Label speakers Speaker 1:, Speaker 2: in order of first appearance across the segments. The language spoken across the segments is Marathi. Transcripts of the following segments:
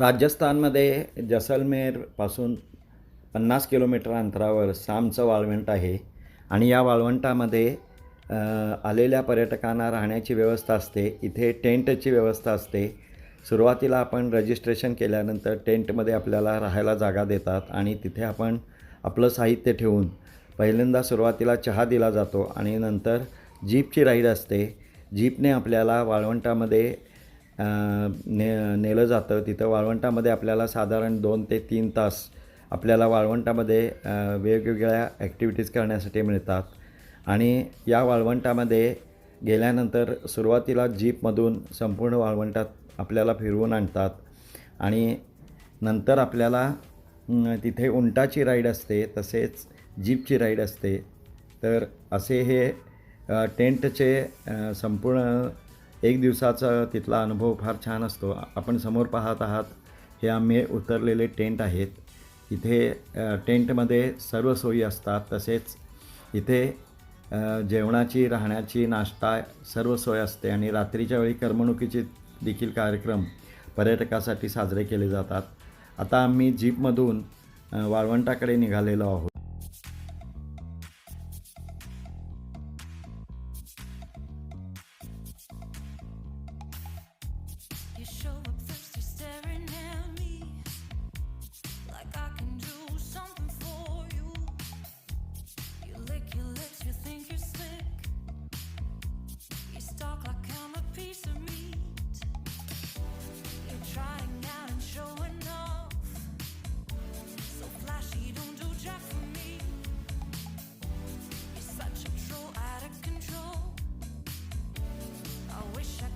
Speaker 1: राजस्थानमध्ये जैसलमेरपासून पन्नास किलोमीटर अंतरावर सामचं वाळवंट आहे. आणि या वाळवंटामध्ये आलेल्या पर्यटकांना राहण्याची व्यवस्था असते. इथे टेंटची व्यवस्था असते. सुरुवातीला आपण रजिस्ट्रेशन केल्यानंतर टेंटमध्ये आपल्याला राहायला जागा देतात आणि तिथे आपण आपलं साहित्य ठेवून पहिल्यांदा सुरुवातीला चहा दिला जातो आणि नंतर जीपची राईड असते. जीपने आपल्याला वाळवंटामध्ये ने नेलं जातं. तिथं वाळवंटामध्ये आपल्याला साधारण दोन ते तीन तास आपल्याला वाळवंटामध्ये वेगवेगळ्या ॲक्टिव्हिटीज करण्यासाठी मिळतात. आणि या वाळवंटामध्ये गेल्यानंतर सुरुवातीला जीपमधून संपूर्ण वाळवंटात आपल्याला फिरवून आणतात. आणि नंतर आपल्याला तिथे उंटाची राईड असते तसेच जीपची राईड असते. तर असे हे टेंटचे संपूर्ण एक दिवसाचा तिथला अनुभव फार छान असतो. आपण समोर पाहत आहात हे आम्ही उतरलेले टेंट आहेत. इथे टेंटमध्ये सर्व सोयी असतात. तसेच इथे जेवणाची राहण्याची नाश्ता सर्व सोय असते आणि रात्रीच्या वेळी करमणुकीचे देखील कार्यक्रम पर्यटकासाठी साजरे केले जातात. आता आम्ही जीपमधून वाळवंटाकडे निघालेलो आहोत.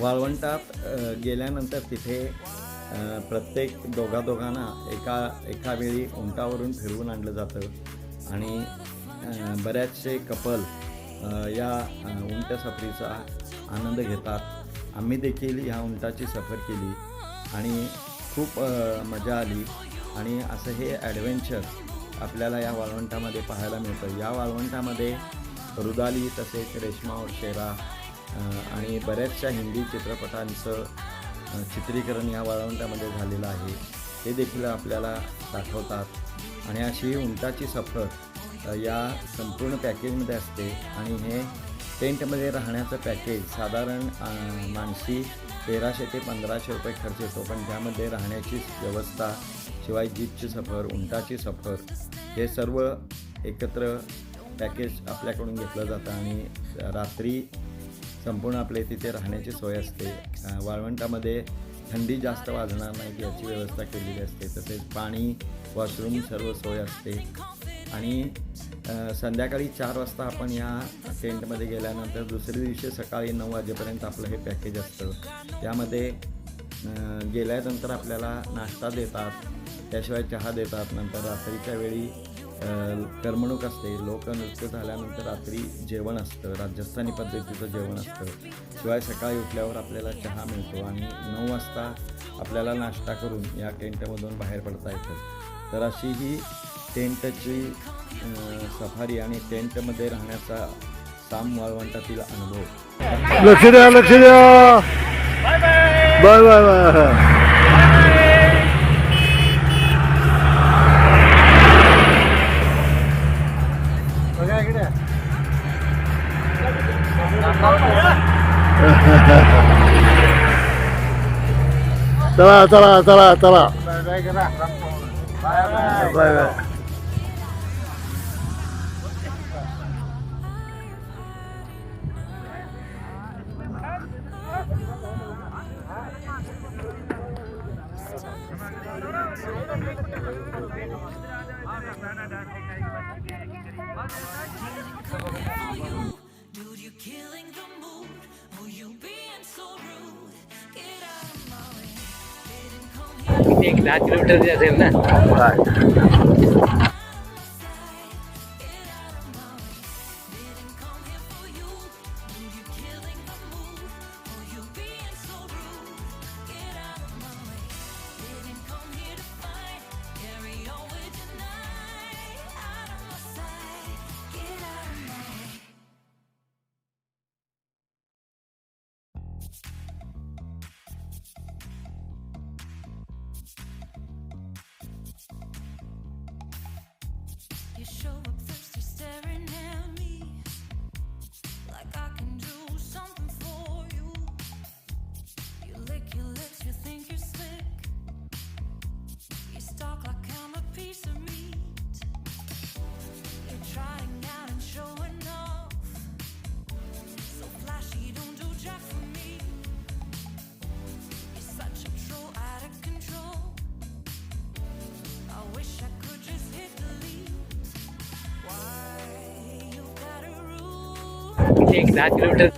Speaker 1: वाळवंटात गेल्यानंतर तिथे प्रत्येक दोघा दोघांना एका एका वेळी उंटावरून फिरवून आणलं जातं. आणि अ, बऱ्याचसे कपल या उंट सफरीचा आनंद घेतात. आम्ही देखील ह्या उंटाची सफर केली आणि खूप मजा आली. आणि असं हे ॲडव्हेंचर आपल्याला या वाळवंटामध्ये पाहायला मिळतं. या वाळवंटामध्ये रुदाली तसेच रेश्मा शेरा आणि बऱ्याचशा हिंदी चित्रपटांचं चित्रीकरण या वाळवंटामध्ये झालेलं आहे. ते देखील आपल्याला दाखवतात. आणि अशी उंटाची सफर या संपूर्ण पॅकेजमध्ये असते. आणि हे टेंटमध्ये राहण्याचं पॅकेज साधारण माणशी तेराशे ते पंधराशे रुपये खर्च येतो. पण त्यामध्ये राहण्याची व्यवस्था शिवाय जीपची सफर उंटाची सफर हे सर्व एकत्र पॅकेज आपल्याकडून घेतलं जातं. आणि रात्री संपूर्ण आपल्या तिथे राहण्याची सोय असते. वाळवंटामध्ये थंडी जास्त वाजणार नाही याची व्यवस्था केलेली असते. तसेच पाणी वॉशरूम सर्व सोय असते. आणि संध्याकाळी चार वाजता आपण या टेंटमध्ये गेल्यानंतर दुसऱ्या दिवशी सकाळी नऊ वाजेपर्यंत आपलं हे पॅकेज असतं. त्यामध्ये गेल्यानंतर आपल्याला नाश्ता देतात. त्याशिवाय चहा देतात. नंतर रात्रीच्या वेळी करमणूक असते लोकनृत्य झाल्यानंतर रात्री जेवण असतं राजस्थानी पद्धतीचं जेवण असतं. शिवाय सकाळी उठल्यावर आपल्याला चहा मिळतो आणि नऊ वाजता आपल्याला नाश्ता करून या टेंटमधून बाहेर पडता येतं. तर अशी ही टेंटची सफारी आणि टेंटमध्ये राहण्याचा साम वाळवंटातील अनुभव.
Speaker 2: लक्ष द्या लक्ष द्या. Bye bye bye. चला चला चला चला. Bye bye.
Speaker 3: असेल ना?
Speaker 4: Show
Speaker 3: म्हणजे एक दहा किलोमीटर.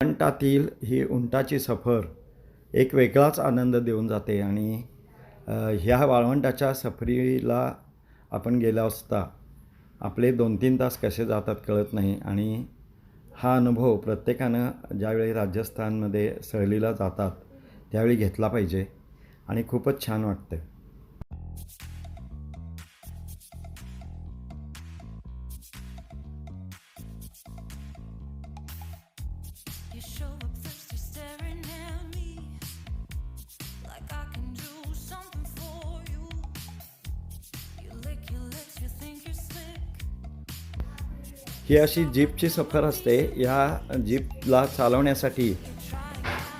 Speaker 1: वाळवंटातील ही उंटाची सफर एक वेगळाच आनंद देऊन जाते आणि ह्या वाळवंटाच्या सफरीला आपण गेला असता आपले दोन तीन तास कसे जातात कळत नाही आणि हा अनुभव प्रत्येकानं ज्यावेळी राजस्थानमध्ये सहलीला जातात त्यावेळी घेतला पाहिजे आणि खूपच छान वाटतं ही अशी जीपची सफर असते. या जीपला चालवण्यासाठी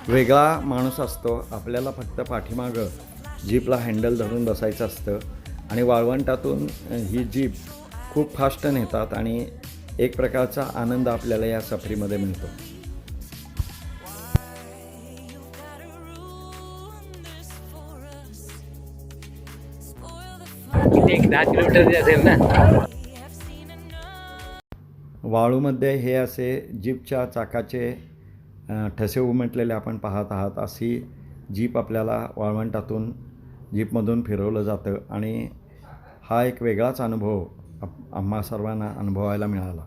Speaker 1: वेगळा माणूस असतो. आपल्याला फक्त पाठीमागं जीपला हँडल धरून बसायचं असतं. आणि वाळवंटातून ही जीप खूप फास्ट नेतात आणि एक प्रकारचा आनंद आपल्याला या सफरीमध्ये मिळतो.
Speaker 3: एक दहा किलोमीटर असेल ना?
Speaker 1: वाळूमध्ये हे असे जीपच्या चाकाचे ठसे उमटलेले आपण पाहत आहात. अशी जीप आपल्याला वाळवंटातून जीपमधून फिरवलं जातं आणि हा एक वेगळाच अनुभव आम्हा सर्वांना अनुभवायला मिळाला.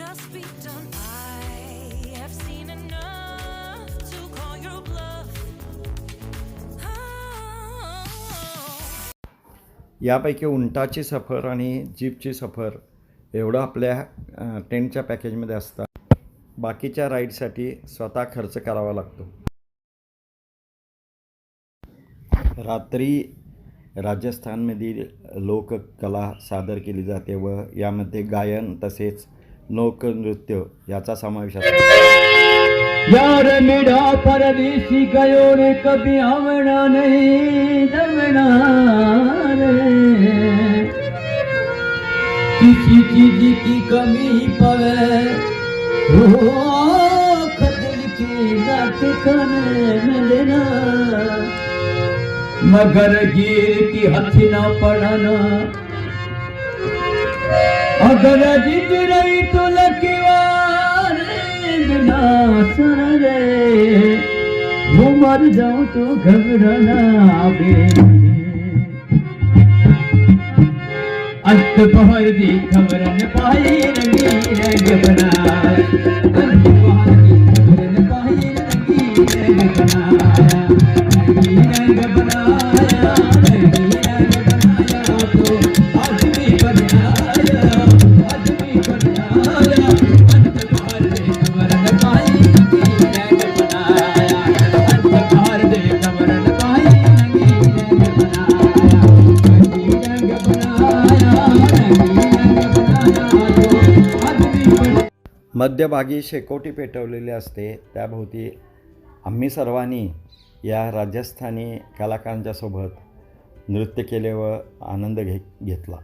Speaker 4: Just be done. I have seen enough to call your bluff. Oh.
Speaker 1: यापैकी उंटाची सफर आणि जीपची सफर एवढं आपल्या टेंटच्या पॅकेजमध्ये असतं बाकीच्या राईडसाठी स्वतः खर्च करावा लागतो रात्री राजस्थानमधील लोककला सादर केली जाते व यामध्ये गायन तसेच लोकनृत्य याचा समावेश असतो
Speaker 5: यार मेरा परदेशी गयो रे कभी आवना नहीं दमना रे। किसी चीज की कमी पवे हो खदल मगर गिर की हथ न पड़ना અગર જીત રહી તો લખીવાર સર રે હું મર જાઉં તો ઘબરાના આવે અંત પહર દી ખબર ને પાઈ રંગી રંગ બનાય
Speaker 1: मध्यभागी शेकोटी पेटवलेली असते. त्याभोवती आम्ही सर्वांनी या राजस्थानी कलाकारांच्यासोबत नृत्य केले व आनंद घे घेतला.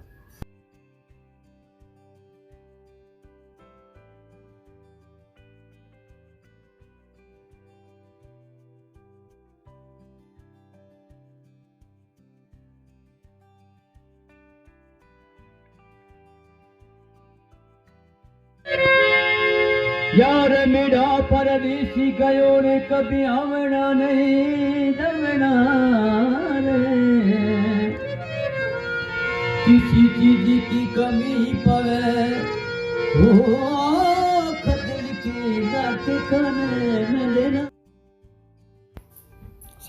Speaker 2: यार मेरा परदेसी गयो ने कभी आवना नहीं दमना रे। किसी चीज की कमी पवे हो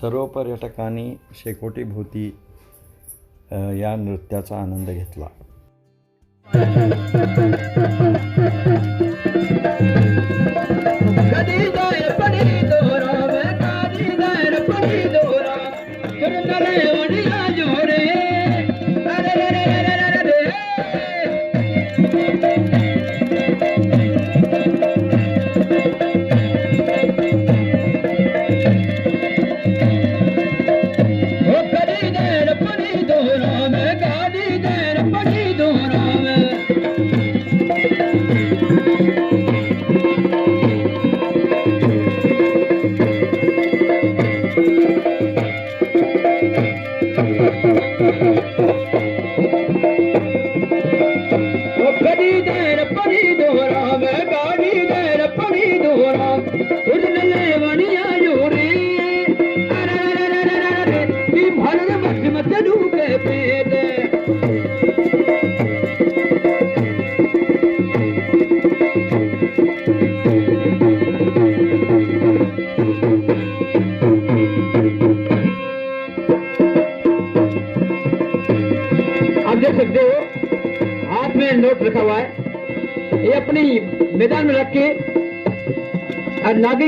Speaker 1: सर्व पर्यटकांनी शेकोटीभोवती या नृत्याचा आनंद घेतला.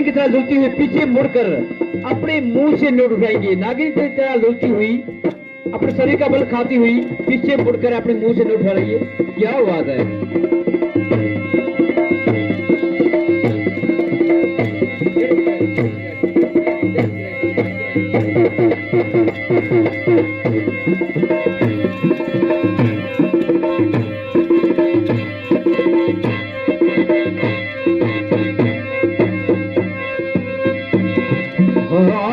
Speaker 2: नागिन की तरह लुलती हुई पीछे मुड़कर अपने मुँह से नोट उठाएँगी। नागिन की तरह लुलती हुई अपने शरीर का बल खाती हुई पीछे मुड़कर अपने मुँह से नोट उठा रही है। क्या बात है। Oh,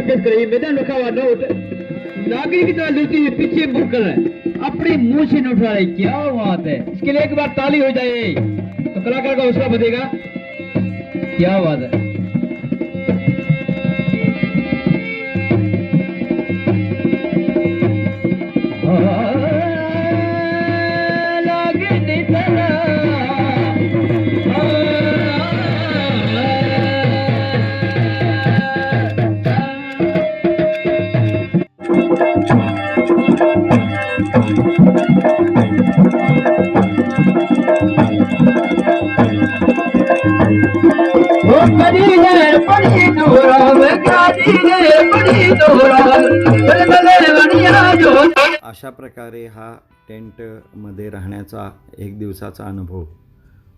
Speaker 2: पेश करिए मैदान रखा हुआ नोट नागिन की तरह लुटी हुई पीछे मुड़कर अपने मुंह से नोट उठा रही क्या बात है? इसके लिए एक बार ताली हो जाए। तो कलाकार का हौसला बढ़ेगा। क्या बात है?
Speaker 1: अशा प्रकारे हा टेंटमध्ये राहण्याचा एक दिवसाचा अनुभव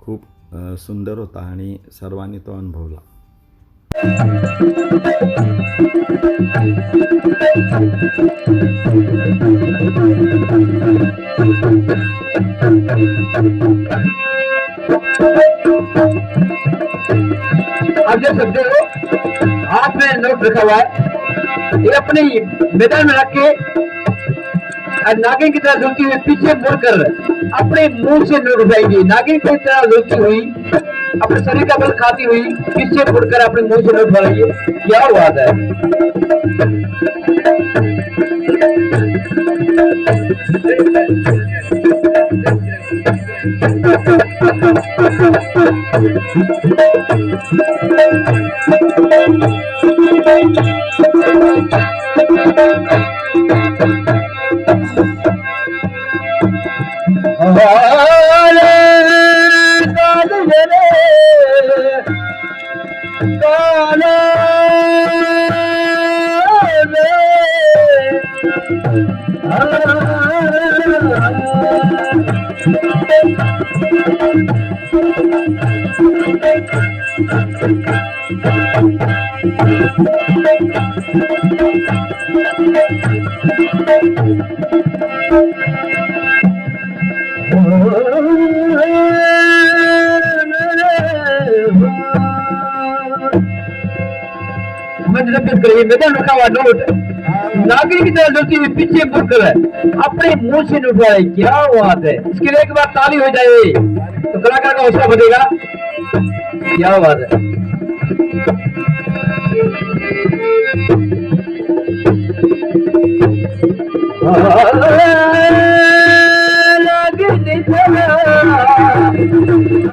Speaker 1: खूप सुंदर होता आणि सर्वांनी तो अनुभवला.
Speaker 2: आप देख सकते हो हाथ में नोट रखा हुआ है ये अपनी मैदान में रख के नागिन की तरह लुलती हुई पीछे मुड़कर अपने मुँह से नोट उठाएँगी। नागिन की तरह लुलती हुई, अपने शरीर का बल खाती हुई पीछे मुड़कर अपने मुँह से नोट उठा क्या बात है। त नोट नागरिक जरूरती हुई पीछे मुड़ कर अपने मुँह से उठाए क्या बात है इसके लिए एक बार ताली हो जाए तो कलाकार का हौसला बढ़ेगा क्या बात है।